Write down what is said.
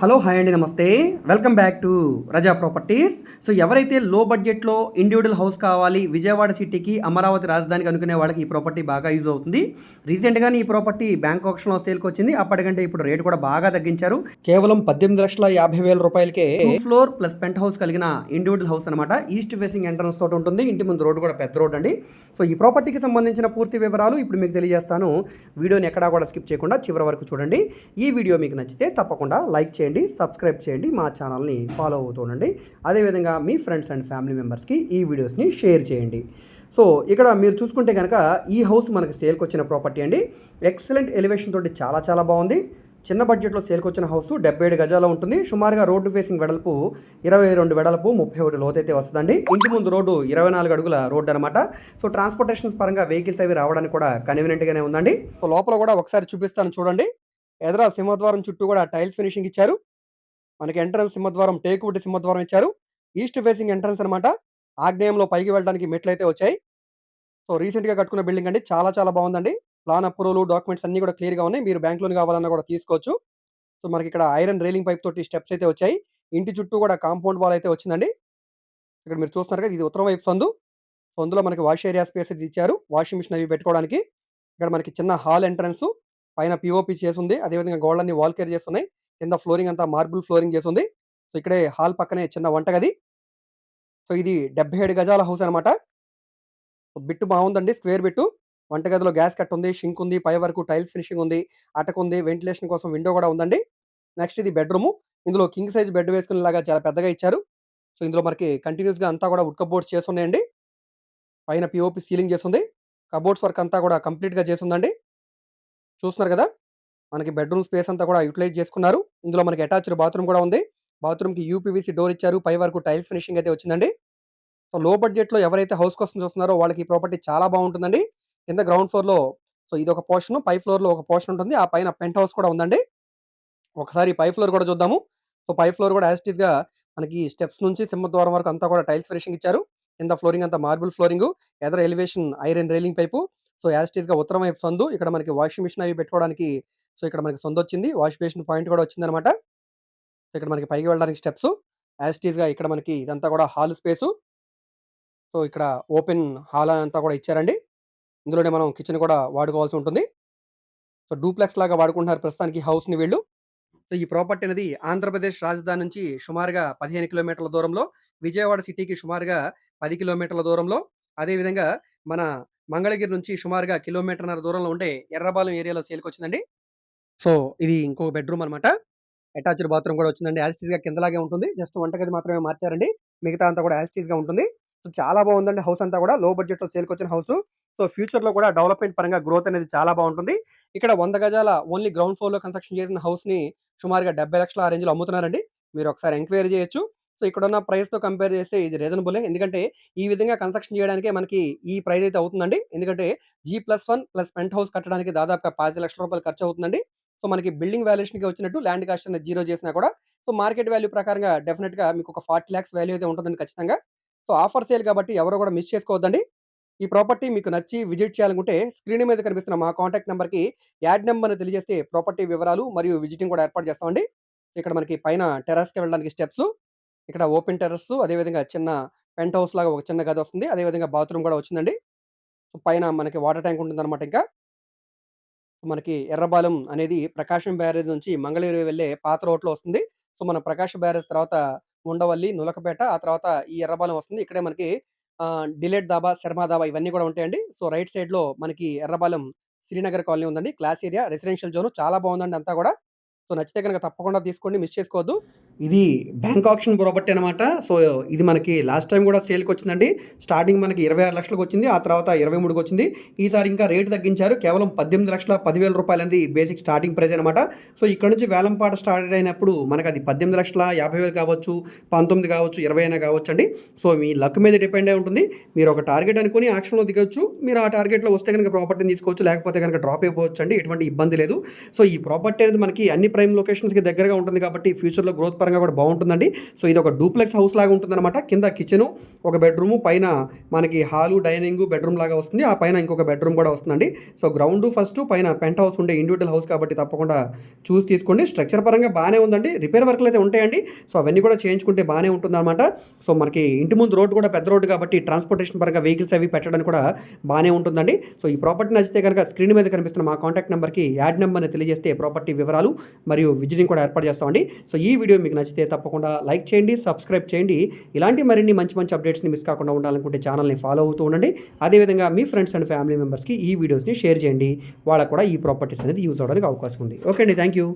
Hello hi అండి నమస్తే. Welcome back to Raza properties so ఎవరైతే లో బడ్జెట్లో ఇండివిజువల్ హౌస్ కావాలి విజయవాడ సిటీకి అమరావతి రాజధానికి అనుకునే వాళ్ళకి ఈ ప్రాపర్టీ బాగా యూజ్ అవుతుంది. రీసెంట్గానే ఈ ప్రాపర్టీ బ్యాంక్ ఆప్షన్లో సేల్కి వచ్చింది. అప్పటికంటే ఇప్పుడు రేటు కూడా బాగా తగ్గించారు. కేవలం పద్దెనిమిది లక్షల యాభై వేల రూపాయలకే ఫ్లోర్ ప్లస్ పెంట్ హౌస్ కలిగిన ఇండివిజువల్ హౌస్ అనమాట ఈస్ట్ ఫేసింగ్ ఎంట్రన్స్ తోటి ఉంటుంది. ఇంటి ముందు రోడ్డు కూడా పెద్ద రోడ్ అండి. సో ఈ ప్రాపర్టీకి సంబంధించిన పూర్తి వివరాలు ఇప్పుడు మీకు తెలియజేస్తాను. వీడియోని ఎక్కడా కూడా స్కిప్ చేయకుండా చివరి వరకు చూడండి. ఈ వీడియో మీకు నచ్చితే తప్పకుండా లైక్ చేయండి. సబ్స్క్రైబ్ చేయండి మా ఛానల్ని ఫాలో అవుతూ ఉండండి. అదేవిధంగా మీ ఫ్రెండ్స్ అండ్ ఫ్యామిలీ మెంబర్స్కి ఈ వీడియోస్ని షేర్ చేయండి. సో ఇక్కడ మీరు చూసుకుంటే కనుక ఈ హౌస్ మనకి సేల్కి వచ్చిన ప్రాపర్టీ అండి. ఎక్సలెంట్ ఎలివేషన్ తోటి చాలా చాలా బాగుంది. చిన్న బడ్జెట్లో సేల్కి వచ్చిన హౌస్ డెబ్బై ఏడు గజాల ఉంటుంది. సుమారుగా రోడ్డు ఫేసింగ్ వెడల్పు ఇరవై రెండు వెడల్పు ముప్పై ఒకటి లోతైతే వస్తుందండి. ఇంటి ముందు రోడ్డు ఇరవై నాలుగు అడుగుల రోడ్డు అనమాట సో ట్రాన్స్పోర్టేషన్స్ పరంగా వెహికల్స్ అవి రావడానికి కూడా కన్వీనియంట్గానే ఉందండి. సో లోపల కూడా ఒకసారి చూపిస్తాను చూడండి. ఎదరా సింహద్వారం చుట్టూ కూడా టైల్స్ ఫినిషింగ్ ఇచ్చారు. మనకి ఎంట్రన్స్ సింహద్వారం టేకువుడ్ సింహద్వారం ఇచ్చారు. ఈస్ట్ ఫేసింగ్ ఎంట్రన్స్ అనమాట ఆగ్నేయంలో పైకి వెళ్ళడానికి మెట్లు అయితే వచ్చాయి. సో రీసెంట్గా కట్టుకున్న బిల్డింగ్ అండి. చాలా చాలా బాగుందండి. ప్లాన్ అప్రూవల్ డాక్యుమెంట్స్ అన్ని కూడా క్లియర్గా ఉన్నాయి. మీరు బ్యాంక్ లోన్ కావాలన్నా కూడా తీసుకోవచ్చు. సో మనకి ఇక్కడ ఐరన్ రైలింగ్ పైప్ తోటి స్టెప్స్ అయితే వచ్చాయి. ఇంటి చుట్టూ కూడా కాంపౌండ్ వాల్ అయితే వచ్చిందండి. ఇక్కడ మీరు చూస్తున్నారు కదా ఇది ఉత్తరం వైపు సందు. సో అందులో మనకి వాష్ ఏరియా స్పేస్ అయితే ఇచ్చారు. వాషింగ్ మిషన్ అవి పెట్టుకోవడానికి. ఇక్కడ మనకి చిన్న హాల్ ఎంట్రన్స్. పైన పిఓపి చేసి ఉంది అదేవిధంగా అన్ని వాల్ కేర్ చేస్తున్నాయి. కింద ఫ్లోరింగ్ అంతా మార్బుల్ ఫ్లోరింగ్ చేసి ఉంది సో ఇక్కడే హాల్ పక్కనే చిన్న వంటగది. సో ఇది డెబ్బై ఏడు గజాల హౌస్ అనమాట బిట్టు బాగుందండి. Square bit. వంటగదిలో గ్యాస్ కట్ ఉంది షింక్ ఉంది పై వరకు టైల్స్ ఫినిషింగ్ ఉంది అటక ఉంది వెంటిలేషన్ కోసం విండో కూడా ఉందండి. నెక్స్ట్ ఇది బెడ్రూమ్ ఇందులో కింగ్ సైజ్ బెడ్ వేసుకునేలాగా చాలా పెద్దగా ఇచ్చారు. సో ఇందులో మనకి కంటిన్యూస్గా అంతా కూడా వుడ్ కబోర్డ్స్ చేస్తున్నాయండి. పైన పిఓపి సీలింగ్ చేస్తుంది. కబోర్డ్స్ వర్క్ అంతా కూడా కంప్లీట్గా చేస్తుందండి. చూస్తున్నారు కదా? మనకి బెడ్రూమ్ స్పేస్ అంతా కూడా యూటిలైజ్ చేసుకున్నారు. ఇందులో మనకి అటాచ్డ్ బాత్రూమ్ కూడా ఉంది. బాత్రూమ్కి యూపీవీసీ డోర్ ఇచ్చారు. పై వరకు టైల్స్ ఫినిషింగ్ అయితే వచ్చిందండి. సో లో బడ్జెట్లో ఎవరైతే హౌస్ కోసం చూస్తున్నారో వాళ్ళకి ఈ ప్రాపర్టీ చాలా బాగుంటుందండి. కింద గ్రౌండ్ ఫ్లోర్లో సో ఇది ఒక పోర్షన్. పై ఫ్లోర్లో ఒక పోర్షన్ ఉంటుంది. ఆ పైన పెంట్ హౌస్ కూడా ఉందండి. ఒకసారి పై ఫ్లోర్ కూడా చూద్దాము. సో పై ఫ్లోర్ కూడా యాజ్ మనకి స్టెప్స్ నుంచి సింహద్వారం వరకు అంతా కూడా టైల్స్ ఫినిషింగ్ ఇచ్చారు. కింద ఫ్లోరింగ్ అంతా మార్బుల్ ఫ్లోరింగ్ ఎదర elevation iron railing pipe so యాజ్గా ఉత్తరం వైపు సందు ఇక్కడ మనకి వాషింగ్ మిషన్ అవి పెట్టుకోవడానికి సో ఇక్కడ మనకి సొంత వచ్చింది. వాష్ బేసిన్ పాయింట్ కూడా వచ్చింది అనమాట ఇక్కడ మనకి పైకి వెళ్ళడానికి స్టెప్స్. యాజ్గా ఇక్కడ మనకి ఇదంతా కూడా హాల్ స్పేసు. సో ఇక్కడ ఓపెన్ హాల్ అంతా కూడా ఇచ్చారండి. ఇందులోనే మనం కిచెన్ కూడా వాడుకోవాల్సి ఉంటుంది. సో డూప్లెక్స్ లాగా వాడుకుంటున్నారు ప్రస్తుతానికి హౌస్ని వీళ్ళు. సో ఈ ప్రాపర్టీ అనేది ఆంధ్రప్రదేశ్ రాజధాని నుంచి సుమారుగా పదిహేను కిలోమీటర్ల దూరంలో విజయవాడ సిటీకి సుమారుగా పది కిలోమీటర్ల దూరంలో. అదేవిధంగా మన మంగళగిరి నుంచి సుమారుగా కిలోమీటర్న్నర దూరంలో ఉండే ఎర్రబాలెం ఏరియాలో సేల్కి వచ్చిందండి సో ఇది ఇంకో బెడ్రూమ్ అనమాట అటాచ్డ్ బాత్రూమ్ కూడా వచ్చిందండి. యాజిటీస్గా కిందలాగే ఉంటుంది. జస్ట్ వంటగది మాత్రమే మార్చారండి. మిగతా అంతా కూడా యాజిటీస్గా గా ఉంటుంది. సో చాలా బాగుందండి హౌస్ అంతా కూడా. లో బడ్జెట్లో సేల్కి వచ్చిన హౌస్. సో ఫ్యూచర్లో కూడా డెవలప్మెంట్ పరంగా గ్రోత్ అనేది చాలా బాగుంటుంది. ఇక్కడ వంద గజాల ఓన్లీ గ్రౌండ్ ఫ్లోర్లో కన్స్ట్రక్షన్ చేసిన హౌస్ని సుమారుగా డెబ్బై లక్షల ఆ రేంజ్లో అమ్ముతున్నారండి. మీరు ఒకసారి ఎంక్వైరీ చేయొచ్చు. సో ఇక్కడ ఉన్న ప్రైస్తో కంపేర్ చేస్తే ఇది రీజనబుల్. ఎందుకంటే ఈ విధంగా కన్స్ట్రక్షన్ చేయడానికే మనకి ఈ ప్రైస్ అయితే అవుతుందండి. ఎందుకంటే G plus one plus pent house కట్టడానికి దాదాపుగా పది లక్షల రూపాయలు ఖర్చు అవుతుందండి. సో మనకి బిల్డింగ్ వాల్యుయేషన్కి వచ్చినట్టు ల్యాండ్ కాస్ట్ అనేది జీరో చేసినా కూడా సో మార్కెట్ వాల్యూ ప్రకారంగా డెఫినెట్గా మీకు ఒక ఫార్టీ ల్యాక్స్ వాల్యూ అయితే ఉంటుందండి ఖచ్చితంగా. సో ఆఫర్ సేల్ కాబట్టి ఎవరు కూడా మిస్ చేసుకోవద్దండి. ఈ ప్రాపర్టీ మీకు నచ్చి విజిట్ చేయాలనుకుంటే స్క్రీన్ మీద కనిపిస్తున్న మా కాంటాక్ట్ నెంబర్కి యాడ్ నెంబర్ని తెలియజేస్తే ప్రాపర్టీ వివరాలు మరియు విజిటింగ్ కూడా ఏర్పాటు చేస్తామండి. ఇక్కడ మనకి పైన టెరాస్కి వెళ్ళడానికి స్టెప్స్ ఇక్కడ ఓపెన్ టెర్రస్ అదేవిధంగా చిన్న పెంట్ హౌస్ లాగా ఒక చిన్న గది వస్తుంది. అదేవిధంగా బాత్రూమ్ కూడా వచ్చిందండి. సో పైన మనకి వాటర్ ట్యాంక్ ఉంటుందన్నమాట ఇంకా. మనకి ఎర్రబాలెం అనేది ప్రకాశం బ్యారేజ్ నుంచి మంగళగిరి వెళ్ళే పాత రోడ్లో వస్తుంది. సో మన ప్రకాశం బ్యారేజ్ తర్వాత ఉండవల్లి నులకపేట ఆ తర్వాత ఈ ఎర్రబాలెం వస్తుంది. ఇక్కడే మనకి డిలేట్ దాబా శర్మా దాబా ఇవన్నీ కూడా ఉంటాయండి. సో రైట్ సైడ్లో మనకి ఎర్రబాలెం శ్రీనగర్ కాలనీ ఉందండి. క్లాస్ ఏరియా రెసిడెన్షియల్ జోన్ చాలా బాగుందండి అంతా కూడా. సో నచ్చితే కనుక తప్పకుండా తీసుకోండి మిస్ చేసుకోవద్దు. ఇది బ్యాంక్ ఆప్షన్ ప్రాపర్టీ అనమాట సో ఇది మనకి లాస్ట్ టైం కూడా సేల్కి వచ్చిందండి. స్టార్టింగ్ మనకి ఇరవై ఆరు లక్షలకు వచ్చింది. ఆ తర్వాత ఇరవై మూడుకి వచ్చింది. ఈసారి ఇంకా రేటు తగ్గించారు. కేవలం పద్దెనిమిది లక్షల పదివేల రూపాయలు అనేది బేసిక్ స్టార్టింగ్ ప్రైస్ అనమాట సో ఇక్కడ నుంచి వేలంపాట స్టార్ట్ అయినప్పుడు మనకి అది పద్దెనిమిది లక్షల యాభై వేలు కావచ్చు పంతొమ్మిది కావచ్చు ఇరవై అయినా కావచ్చు అండి. సో మీ లక్ మీద డిపెండ్ అయి ఉంటుంది. మీరు ఒక టార్గెట్ అనుకుని ఆక్షన్లో దిగవచ్చు మీరు ఆ టార్గెట్లో వస్తే కనుక ప్రాపర్టీని తీసుకోవచ్చు. లేకపోతే కనుక డ్రాప్ అయిపోవచ్చు అండి. ఎటువంటి ఇబ్బంది లేదు. సో ఈ ప్రాపర్టీ అనేది మనకి అన్ని ప్రైమ్ లొకేషన్స్కి దగ్గరగా ఉంటుంది కాబట్టి ఫ్యూచర్లో గ్రోత్ పరంగా కూడా బాగుంటుందండి. సో ఇది ఒక డూప్లెక్స్ హౌస్ లాగా ఉంటుందన్నమాట. కింద కిచెను ఒక బెడ్రూము పైన మనకి హాలు డైనింగ్ బెడ్రూమ్ లాగా వస్తుంది. ఆ పైన ఇంకొక బెడ్రూమ్ కూడా వస్తుందండి. సో గ్రౌండ్ ఫస్ట్ పైన పెంట్ హౌస్ ఉండే ఇండివిజువల్ హౌస్ కాబట్టి తప్పకుండా చూసి తీసుకోండి. స్ట్రక్చర్ పరంగా బాగానే ఉందండి. రిపేర్ వర్క్లు అయితే ఉంటాయండి. సో అవన్నీ కూడా చేయించుకుంటే బాగానే ఉంటుందన్నమాట. సో మనకి ఇంటి ముందు రోడ్డు కూడా పెద్ద రోడ్డు కాబట్టి ట్రాన్స్పోర్టేషన్ పరంగా వెహికల్స్ అవి పెట్టడానికి కూడా బాగానే ఉంటుందండి. సో ఈ ప్రాపర్టీ నచ్చితే కనుక స్క్రీన్ మీద కనిపిస్తున్న మా కాంటాక్ట్ నెంబర్కి యాడ్ నెంబర్ని తెలియజేస్తే ప్రాపర్టీ వివరాలు మరియు విజిటింగ్ కూడా ఏర్పాటు చేస్తామండి. సో ఈ వీడియో మీకు నచ్చితే తప్పకుండా లైక్ చేయండి సబ్స్క్రైబ్ చేయండి. ఇలాంటి మరిన్ని మంచి మంచి అప్డేట్స్ని మిస్ కాకుండా ఉండాలనుకుంటే ఛానల్ని ఫాలో అవుతూ ఉండండి. అదేవిధంగా మీ ఫ్రెండ్స్ అండ్ ఫ్యామిలీ మెంబర్స్కి ఈ వీడియోస్ని షేర్ చేయండి. వాళ్ళకు కూడా ఈ ప్రాపర్టీస్ అనేది యూజ్ అవడానికి అవకాశం ఉంది. ఓకే అండి థ్యాంక్ యూ